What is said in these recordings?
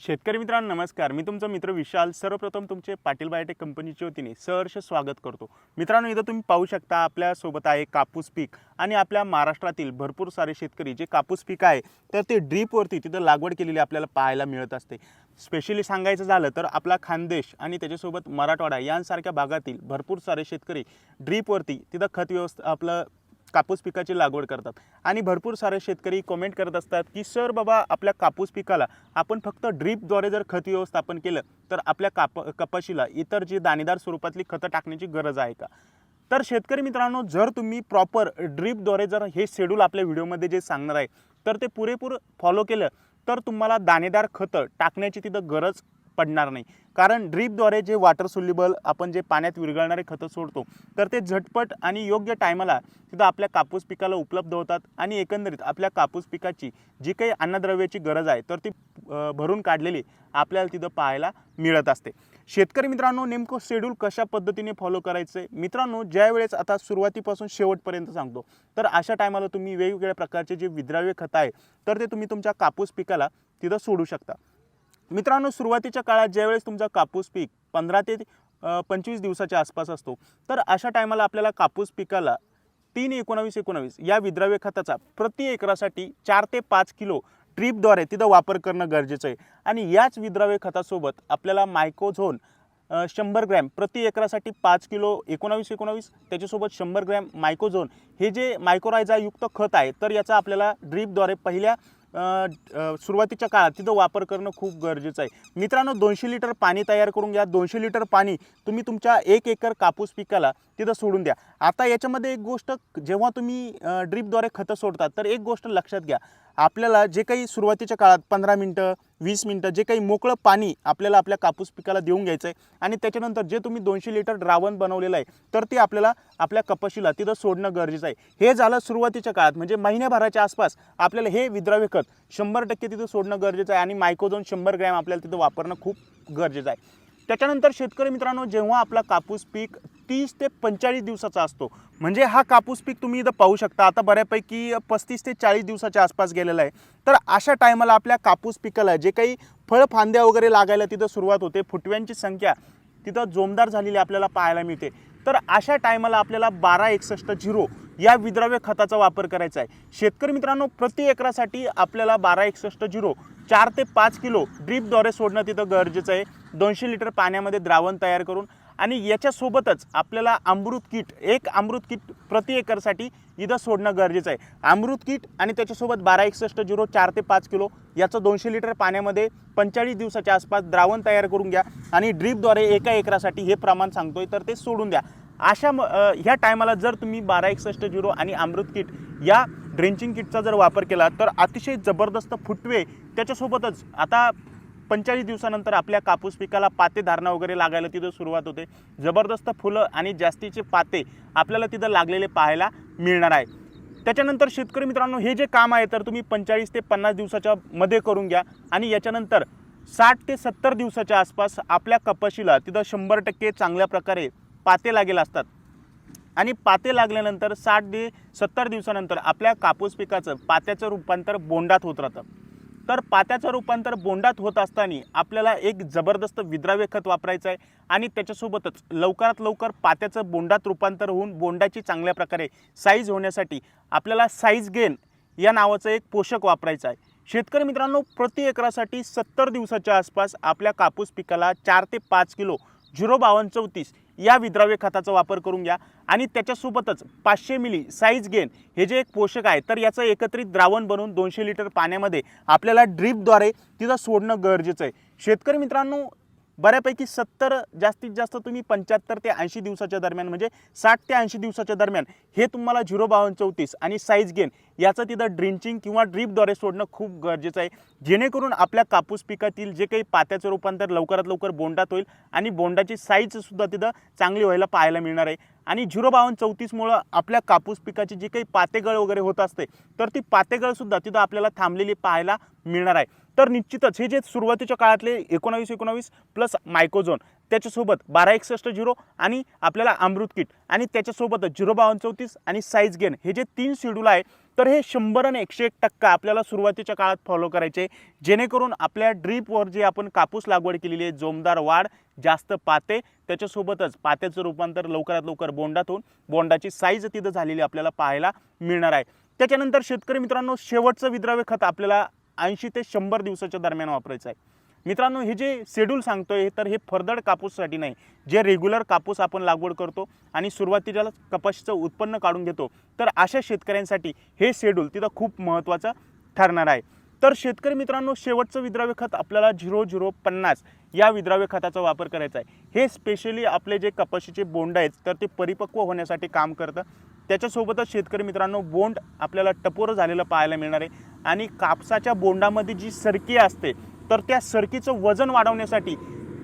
शेतकरी मित्रांनो नमस्कार. मी तुमचा मित्र विशाल. सर्वप्रथम तुमचे पाटील बायोटेक कंपनीच्या वतीने सहर्ष स्वागत करतो. मित्रांनो इथं तुम्ही पाहू शकता आपल्यासोबत आहे कापूस पीक आणि आपल्या महाराष्ट्रातील भरपूर सारे शेतकरी. जे कापूस पीक आहे तर ते ड्रीपवरती तिथं लागवड केलेली आपल्याला पाहायला मिळत असते. स्पेशली सांगायचं झालं तर आपला खानदेश आणि त्याच्यासोबत मराठवाडा यांसारख्या भागातील भरपूर सारे शेतकरी ड्रीपवरती तिथं खत व्यवस्था आपलं कापूस पिकाची लागवड करतात. आणि भरपूर सारे शेतकरी कमेंट करत असतात की सर बाबा आपल्या कापूस पिकाला आपण फक्त ड्रीपद्वारे जर खत व्यवस्थापन केलं तर आपल्या काप कपाशीला इतर जी दाणेदार स्वरूपातली खतं टाकण्याची गरज आहे का? तर शेतकरी मित्रांनो जर तुम्ही प्रॉपर ड्रीपद्वारे जर हे शेड्यूल आपल्या व्हिडिओमध्ये जे सांगणार आहे तर ते पुरेपूर फॉलो केलं तर तुम्हाला दाणेदार खतं टाकण्याची तिथं गरज पडणार नाही. कारण ड्रीपद्वारे जे वॉटर सोल्युबल आपण जे पाण्यात विरघळणारे खतं सोडतो तर ते झटपट आणि योग्य टायमाला तिथं आपल्या कापूस पिकाला उपलब्ध होतात आणि एकंदरीत आपल्या कापूस पिकाची जी काही अन्नद्रव्याची गरज आहे तर ती भरून काढलेली आपल्याला तिथं पाहायला मिळत असते. शेतकरी मित्रांनो नेमकं शेड्यूल कशा पद्धतीने फॉलो करायचं आहे मित्रांनो ज्यावेळेस आता सुरुवातीपासून शेवटपर्यंत सांगतो तर अशा टायमाला तुम्ही वेगवेगळ्या प्रकारचे जे विद्राव्य खतं आहे तर ते तुम्ही तुमच्या कापूस पिकाला तिथं सोडू शकता. मित्रांनो सुरुवातीच्या काळात ज्यावेळेस तुमचा कापूस पीक पंधरा ते पंचवीस दिवसाच्या आसपास असतो तर अशा टायमाला आपल्याला कापूस पिकाला तीन एकोणावीस एकोणावीस या विद्राव्य खताचा प्रति एकरासाठी चार ते पाच किलो ट्रीपद्वारे तिथं वापर करणं गरजेचं आहे. आणि याच विद्राव्य खतासोबत आपल्याला मायकोझोन शंभर ग्रॅम प्रति एकरासाठी पाच किलो एकोणावीस एकोणावीस त्याच्यासोबत शंभर ग्रॅम मायकोझोन हे जे मायक्रोरायझायुक्त खत आहे तर याचा आपल्याला ड्रीपद्वारे पहिल्या सुरुवातीच्या काळात तिथं वापर करणं खूप गरजेचं आहे. मित्रांनो दोनशे लिटर पाणी तयार करून घ्या. दोनशे लिटर पाणी तुम्ही तुमच्या एक एकर कापूस पिकाला तिथं सोडून द्या. आता याच्यामध्ये एक गोष्ट जेव्हा तुम्ही ड्रीपद्वारे खतं सोडतात तर एक गोष्ट लक्षात घ्या. आपल्याला जे काही सुरुवातीच्या काळात पंधरा मिनटं वीस मिनटं जे काही मोकळं पाणी आपल्याला आपल्या कापूस पिकाला देऊन घ्यायचं आहे आणि त्याच्यानंतर जे तुम्ही दोनशे लिटर द्रावण बनवलेलं आहे तर ते आपल्याला आपल्या कपाशीला तिथं सोडणं गरजेचं आहे. हे झालं सुरुवातीच्या काळात म्हणजे महिन्याभराच्या आसपास आपल्याला हे विद्राव्य खत शंभर टक्के तिथं सोडणं गरजेचं आहे आणि मायकोझोन शंभर ग्रॅम आपल्याला तिथं वापरणं खूप गरजेचं आहे. त्याच्यानंतर शेतकरी मित्रांनो जेव्हा आपला कापूस पीक तीस ते पंचेचाळीस दिवसाचा असतो. म्हणजे हा कापूस पीक तुम्ही इथं पाहू शकता. आता बऱ्यापैकी पस्तीस ते चाळीस दिवसाच्या आसपास गेलेला आहे. तर अशा टायमाला आपल्या कापूस पिकाला जे काही फळफांद्या वगैरे लागायला तिथं सुरुवात होते. फुटव्यांची संख्या तिथं जोमदार झालेली आपल्याला पाहायला मिळते. तर अशा टायमाला आपल्याला बारा एकसष्ट झिरो या विद्राव्य खताचा वापर करायचा आहे. शेतकरी मित्रांनो प्रति एकरासाठी आपल्याला बारा एकसष्ट झिरो चार ते पाच किलो ड्रीपद्वारे सोडणं तिथं गरजेचं आहे. दोनशे लिटर पाण्यामध्ये द्रावण तयार करून आणि याच्यासोबतच आपल्याला अमृत किट एक अमृत किट प्रति एकरसाठी इथं सोडणं गरजेचं आहे. अमृत किट आणि त्याच्यासोबत बारा एकसष्ट झिरो चार ते पाच किलो याचं दोनशे लिटर पाण्यामध्ये पंचेचाळीस दिवसाच्या आसपास द्रावण तयार करून घ्या आणि ड्रीपद्वारे एका एकरासाठी हे प्रमाण सांगतोय तर ते सोडून द्या. अशा म- ह्या टायमाला जर तुम्ही बारा एकसष्ट झिरो आणि अमृत किट या ड्रेंचिंग किटचा जर वापर केला तर अतिशय जबरदस्त फुटवे त्याच्यासोबतच आता पंचेचाळीस दिवसानंतर आपल्या कापूस पिकाला पाते धारणा वगैरे लागायला तिथं सुरुवात होते. जबरदस्त फुलं आणि जास्तीचे पाते आपल्याला तिथं लागलेले पाहायला मिळणार आहे. त्याच्यानंतर शेतकरी मित्रांनो हे जे काम आहे तर तुम्ही पंचेचाळीस ते पन्नास दिवसाच्या मध्ये करून घ्या. आणि याच्यानंतर साठ ते सत्तर दिवसाच्या आसपास आपल्या कपाशीला तिथं शंभर टक्के चांगल्या प्रकारे पाते लागेल असतात. आणि पाते लागल्यानंतर साठ ते सत्तर दिवसानंतर आपल्या कापूस पिकाचं पात्याचं रूपांतर बोंडात होत राहतं. तर पात्याचं रूपांतर बोंडात होत असताना आपल्याला एक जबरदस्त विद्राव्य खत वापरायचं आहे आणि त्याच्यासोबतच लवकरात लवकर पात्याचं बोंडात रूपांतर होऊन बोंडाची चांगल्या प्रकारे साईज होण्यासाठी आपल्याला साईज गेन या नावाचं एक पोषक वापरायचं आहे. शेतकरी मित्रांनो प्रति एकरासाठी सत्तर दिवसाच्या आसपास आपल्या कापूस पिकाला चार ते पाच किलो झिरो बावन्न चौतीस या विद्राव्य खताचा वापर करून घ्या. आणि त्याच्यासोबतच पाचशे मिली साईज गेन हे जे एक पोषक आहे तर याचं एकत्रित द्रावण बनवून दोनशे लिटर पाण्यामध्ये आपल्याला ड्रीपद्वारे तिथं सोडणं गरजेचं आहे. शेतकरी मित्रांनो बऱ्यापैकी सत्तर जास्तीत जास्त तुम्ही पंच्याहत्तर ते ऐंशी दिवसाच्या दरम्यान म्हणजे साठ ते ऐंशी दिवसाच्या दरम्यान हे तुम्हाला झिरो बावन्न चौतीस आणि साईज गेन याचं तिथं ड्रिंचिंग किंवा ड्रीपद्वारे सोडणं खूप गरजेचं आहे. जेणेकरून आपल्या कापूस पिकातील जे काही पात्याचं रूपांतर लवकरात लवकर बोंडात होईल आणि बोंडाची साईजसुद्धा तिथं चांगली व्हायला पाहायला मिळणार आहे. आणि झिरो बावन्न चौतीसमुळं आपल्या कापूस पिकाची जी काही पातेगळ वगैरे होत असते तर ती पातेगळसुद्धा तिथं आपल्याला थांबलेली पाहायला मिळणार आहे. तर निश्चितच हे जे सुरुवातीच्या काळातले एकोणावीस एकोणावीस प्लस मायकोझोन त्याच्यासोबत बारा एकसष्ट झिरो आणि आपल्याला अमृत किट आणि त्याच्यासोबतच झिरो बावन्न चौतीस आणि साईज गेन हे जे तीन शेड्यूल आहे तर हे शंभर आणि एकशे एक टक्का आपल्याला सुरुवातीच्या काळात फॉलो करायचे. जेणेकरून आपल्या ड्रीपवर जे आपण कापूस लागवड केलेली आहे जोमदार वाढ जास्त पाते त्याच्यासोबतच पात्याचं रूपांतर लवकरात लवकर बोंडात होऊन बोंडाची साईज तिथं झालेली आपल्याला पाहायला मिळणार आहे. त्याच्यानंतर शेतकरी मित्रांनो शेवटचं विद्राव्य खत आपल्याला ऐंशी ते शंभर दिवसाच्या दरम्यान वापरायचं आहे. मित्रांनो हे जे शेड्यूल सांगतोय तर हे फरदड कापूससाठी नाही. जे रेग्युलर कापूस आपण लागवड करतो आणि सुरुवातीला कपाशीचं उत्पन्न काढून घेतो तर अशा शेतकऱ्यांसाठी हे शेड्यूल तिथं खूप महत्त्वाचं ठरणार आहे. तर शेतकरी मित्रांनो शेवटचं विद्राव्य खत आपल्याला झिरो झिरो पन्नास या विद्राव्य खताचा वापर करायचा आहे. हे स्पेशली आपले जे कपाशीचे बोंड आहेत तर ते परिपक्व होण्यासाठी काम करतं. त्याच्यासोबतच शेतकरी मित्रांनो बोंड आपल्याला टपोरं झालेलं पाहायला मिळणार आहे. आणि कापसाच्या बोंडामध्ये जी सरकी असते तर त्या सरकीचं वजन वाढवण्यासाठी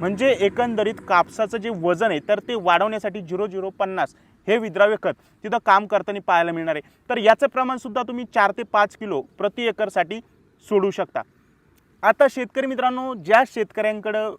म्हणजे एकंदरीत कापसाचं जे वजन आहे तर ते वाढवण्यासाठी झिरो झिरो पन्नास हे विद्राव्य खत तिथं काम करताना पाहायला मिळणार आहे. तर याचं प्रमाणसुद्धा तुम्ही चार ते पाच किलो प्रति एकरसाठी सोडू शकता. आता शेतकरी मित्रांनो ज्या शेतकऱ्यांकडं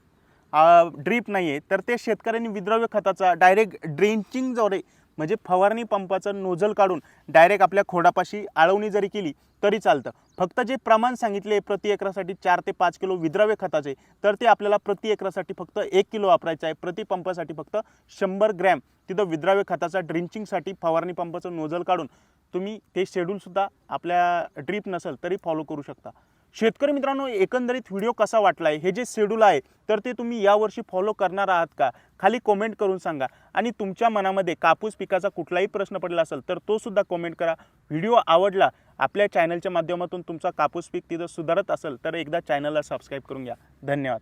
ड्रीप नाही आहे तर ते शेतकऱ्यांनी विद्राव्य खताचा डायरेक्ट ड्रेंचिंग जवळ आहे म्हणजे फवारणी पंपाचं नोझल काढून डायरेक्ट आपल्या खोडापाशी आळवणी जरी केली तरी चालतं. फक्त जे प्रमाण सांगितले प्रति एकरासाठी चार ते पाच किलो विद्राव्य खताचे तर ते आपल्याला प्रति एकरासाठी फक्त एक किलो वापरायचं आहे. प्रति पंपासाठी फक्त शंभर ग्रॅम. तिथं विद्राव्य खताचा ड्रिंचिंगसाठी फवारणी पंपाचं नोझल काढून तुम्ही ते शेड्यूलसुद्धा आपल्या ड्रीप नसेल तरी फॉलो करू शकता. शेतकरी मित्रांनो एकंदरीत व्हिडिओ कसा वाटला आहे हे जे शेड्यूल आहे तर ते तुम्ही यावर्षी फॉलो करणार आहात का? खाली कॉमेंट करून सांगा. आणि तुमच्या मनामध्ये कापूस पिकाचा कुठलाही प्रश्न पडला असेल तर तो सुद्धा करा. व्हिडिओ आवडला आपल्या चॅनलच्या माध्यमातून तुमचा कापूस पीक तिथं सुधारत असेल तर एकदा चॅनलला सबस्क्राईब करून घ्या. धन्यवाद.